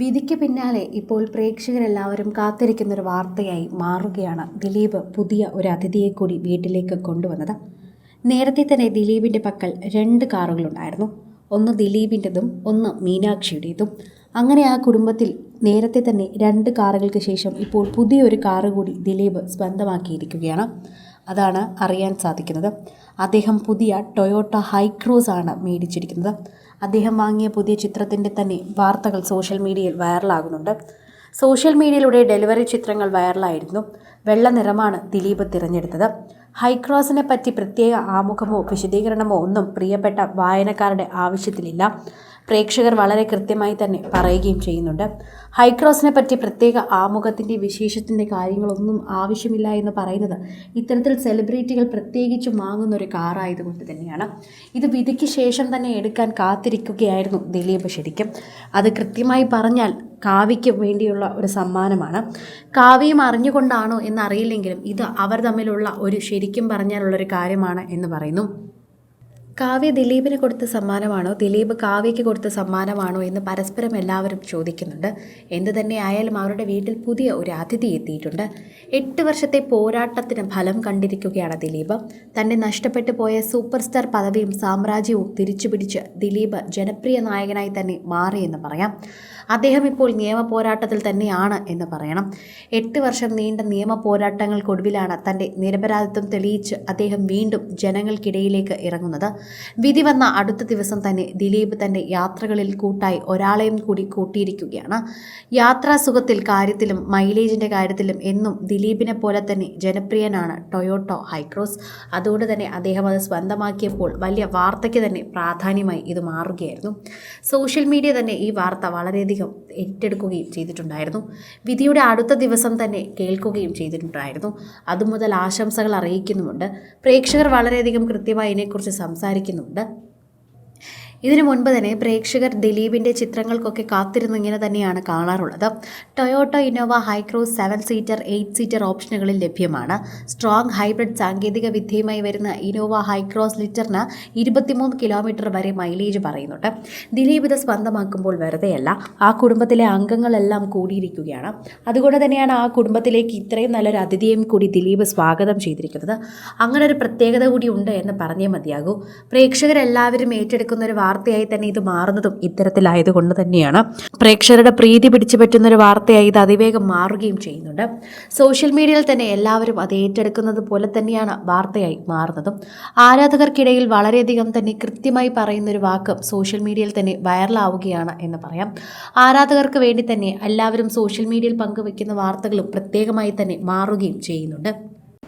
വിധിക്ക് പിന്നാലെ ഇപ്പോൾ പ്രേക്ഷകരെല്ലാവരും കാത്തിരിക്കുന്ന ഒരു വാർത്തയായി മാറുകയാണ് ദിലീപ് പുതിയ ഒരു അതിഥിയെ കൂടി വീട്ടിലേക്ക് കൊണ്ടുവന്നത്. നേരത്തെ തന്നെ ദിലീപിന്റെ പക്കൽ രണ്ട് കാറുകളുണ്ടായിരുന്നു. ഒന്ന് ദിലീപിന്റെതും ഒന്ന് മീനാക്ഷിയുടേതും. അങ്ങനെ ആ കുടുംബത്തിൽ നേരത്തെ തന്നെ രണ്ട് കാറുകൾക്ക് ശേഷം ഇപ്പോൾ പുതിയൊരു കാറ് കൂടി ദിലീപ് സ്വന്തമാക്കിയിരിക്കുകയാണ്. അതാണ് അറിയാൻ സാധിക്കുന്നത്. അദ്ദേഹം പുതിയ ടൊയോട്ട ഹൈക്രോസ് ആണ് മേടിച്ചിരിക്കുന്നത്. അദ്ദേഹം വാങ്ങിയ പുതിയ ചിത്രത്തിന്റെ തന്നെ വാർത്തകൾ സോഷ്യൽ മീഡിയയിൽ വൈറലാകുന്നുണ്ട്. സോഷ്യൽ മീഡിയയിലൂടെ ഡെലിവറി ചിത്രങ്ങൾ വൈറലായിരുന്നു. വെള്ള നിറമാണ് ദിലീപ് തിരഞ്ഞെടുത്തത്. ഹൈക്രോസിനെ പറ്റി പ്രത്യേക ആമുഖമോ വിശദീകരണമോ ഒന്നും പ്രിയപ്പെട്ട വായനക്കാരുടെ ആവശ്യത്തിലില്ല. പ്രേക്ഷകർ വളരെ കൃത്യമായി തന്നെ പറയുകയും ചെയ്യുന്നുണ്ട്. ഹൈക്രോസിനെ പറ്റി പ്രത്യേക ആമുഖത്തിന്റെ വിശേഷത്തിന്റെ കാര്യങ്ങളൊന്നും ആവശ്യമില്ല എന്ന് പറയുന്നത് ഇത്തരത്തിൽ സെലിബ്രിറ്റികൾ പ്രത്യേകിച്ച് വാങ്ങുന്ന ഒരു കാറായതുകൊണ്ട് തന്നെയാണ്. ഇത് വിധിക്ക് ശേഷം തന്നെ എടുക്കാൻ കാത്തിരിക്കുകയായിരുന്നു ദിലീപ് ശരിക്കും. അത് കൃത്യമായി പറഞ്ഞാൽ കാവ്യയ്ക്ക് വേണ്ടിയുള്ള ഒരു സമ്മാനമാണ്. കാവ്യം അറിഞ്ഞുകൊണ്ടാണോ എന്നറിയില്ലെങ്കിലും ഇത് അവർ തമ്മിലുള്ള ഒരു ശരിക്കും പറഞ്ഞാലുള്ളൊരു കാര്യമാണ് എന്ന് പറയുന്നു. കാവ്യ ദിലീപിന് കൊടുത്ത സമ്മാനമാണോ? ദിലീപ് കാവ്യയ്ക്ക് കൊടുത്ത സമ്മാനമാണോ എന്ന് പരസ്പരം എല്ലാവരും ചോദിക്കുന്നുണ്ട്. എന്തു തന്നെ ആയാലും അവരുടെ വീട്ടിൽ പുതിയ ഒരു അതിഥി എത്തിയിട്ടുണ്ട്. എട്ട് വർഷത്തെ പോരാട്ടത്തിന് ഫലം കണ്ടിരിക്കുകയാണ് ദിലീപ്. തന്നെ നഷ്ടപ്പെട്ടു പോയ സൂപ്പർ സ്റ്റാർ പദവിയും സാമ്രാജ്യവും തിരിച്ചുപിടിച്ച് ദിലീപ് ജനപ്രിയ നായകനായി തന്നെ മാറിയെന്ന് പറയാം. അദ്ദേഹം ഇപ്പോൾ നിയമ പോരാട്ടത്തിൽ തന്നെയാണ് എന്ന് പറയണം. എട്ട് വർഷം നീണ്ട നിയമ പോരാട്ടങ്ങൾക്കൊടുവിലാണ് തന്റെ നിരപരാധിത്വം തെളിയിച്ച് അദ്ദേഹം വീണ്ടും ജനങ്ങൾക്കിടയിലേക്ക് ഇറങ്ങുന്നത്. വിധി വന്ന അടുത്ത ദിവസം തന്നെ ദിലീപ് തന്റെ യാത്രകളിൽ കൂട്ടായി ഒരാളെയും കൂടി കൂട്ടിയിരിക്കുകയാണ്. യാത്രാസുഖത്തിൽ കാര്യത്തിലും മൈലേജിന്റെ കാര്യത്തിലും എന്നും ദിലീപിനെ പോലെ തന്നെ ജനപ്രിയനാണ് ടൊയോട്ടോ ഹൈക്രോസ്. അതുകൊണ്ട് തന്നെ അദ്ദേഹം അത് സ്വന്തമാക്കിയപ്പോൾ വലിയ വാർത്തയ്ക്ക് തന്നെ പ്രാധാന്യമായി ഇത് മാറുകയായിരുന്നു. സോഷ്യൽ മീഡിയ തന്നെ ഈ വാർത്ത വളരെയധികം ഏറ്റെടുക്കുകയും ചെയ്തിട്ടുണ്ടായിരുന്നു. വിധിയുടെ അടുത്ത ദിവസം തന്നെ കേൾക്കുകയും ചെയ്തിട്ടുണ്ടായിരുന്നു. അതുമുതൽ ആശംസകൾ അറിയിക്കുന്നുമുണ്ട്. പ്രേക്ഷകർ വളരെയധികം കൃത്യമായി ഇതിനെക്കുറിച്ച് സംസാരിക്കുന്നുണ്ട് ഇതിനു മുൻപ് തന്നെ പ്രേക്ഷകർ ദിലീപിന്റെ ചിത്രങ്ങൾക്കൊക്കെ കാത്തിരുന്ന് ഇങ്ങനെ തന്നെയാണ് കാണാറുള്ളത്. Toyota Innova Hycross seven seater eight seater ഓപ്ഷനുകളിൽ ലഭ്യമാണ്. സ്ട്രോങ് ഹൈബ്രിഡ് സാങ്കേതിക വിദ്യയുമായി വരുന്ന ഇന്നോവ ഹൈക്രോസ് ലിറ്ററിന് ഇരുപത്തിമൂന്ന് കിലോമീറ്റർ വരെ മൈലേജ് പറയുന്നുണ്ട്. ദിലീപ് ഇത് സ്വന്തമാക്കുമ്പോൾ വെറുതെയല്ല ആ കുടുംബത്തിലെ അംഗങ്ങളെല്ലാം കൂടിയിരിക്കുകയാണ്. അതുകൊണ്ട് തന്നെയാണ് ആ കുടുംബത്തിലേക്ക് ഇത്രയും നല്ലൊരു അതിഥിയെയും കൂടി ദിലീപ് സ്വാഗതം ചെയ്തിരിക്കുന്നത്. അങ്ങനെ ഒരു പ്രത്യേകത കൂടി ഉണ്ട് എന്ന് പറഞ്ഞേ മതിയാകൂ. പ്രേക്ഷകരെല്ലാവരും ഏറ്റെടുക്കുന്ന ഒരു വാർത്തയായി തന്നെ ഇത് മാറുന്നതും ഇത്തരത്തിലായതുകൊണ്ട് തന്നെയാണ്. പ്രേക്ഷകരുടെ പ്രീതി പിടിച്ചു പറ്റുന്ന ഒരു വാർത്തയായി ഇത് അതിവേഗം മാറുകയും ചെയ്യുന്നുണ്ട്. സോഷ്യൽ മീഡിയയിൽ തന്നെ എല്ലാവരും അത് ഏറ്റെടുക്കുന്നത് പോലെ തന്നെയാണ് വാർത്തയായി മാറുന്നതും. ആരാധകർക്കിടയിൽ വളരെയധികം തന്നെ കൃത്യമായി പറയുന്ന ഒരു വാക്ക് സോഷ്യൽ മീഡിയയിൽ തന്നെ വൈറലാവുകയാണ് എന്ന് പറയാം. ആരാധകർക്ക് വേണ്ടി തന്നെ എല്ലാവരും സോഷ്യൽ മീഡിയയിൽ പങ്കുവെക്കുന്ന വാർത്തകളും പ്രത്യേകമായി തന്നെ മാറുകയും ചെയ്യുന്നുണ്ട്.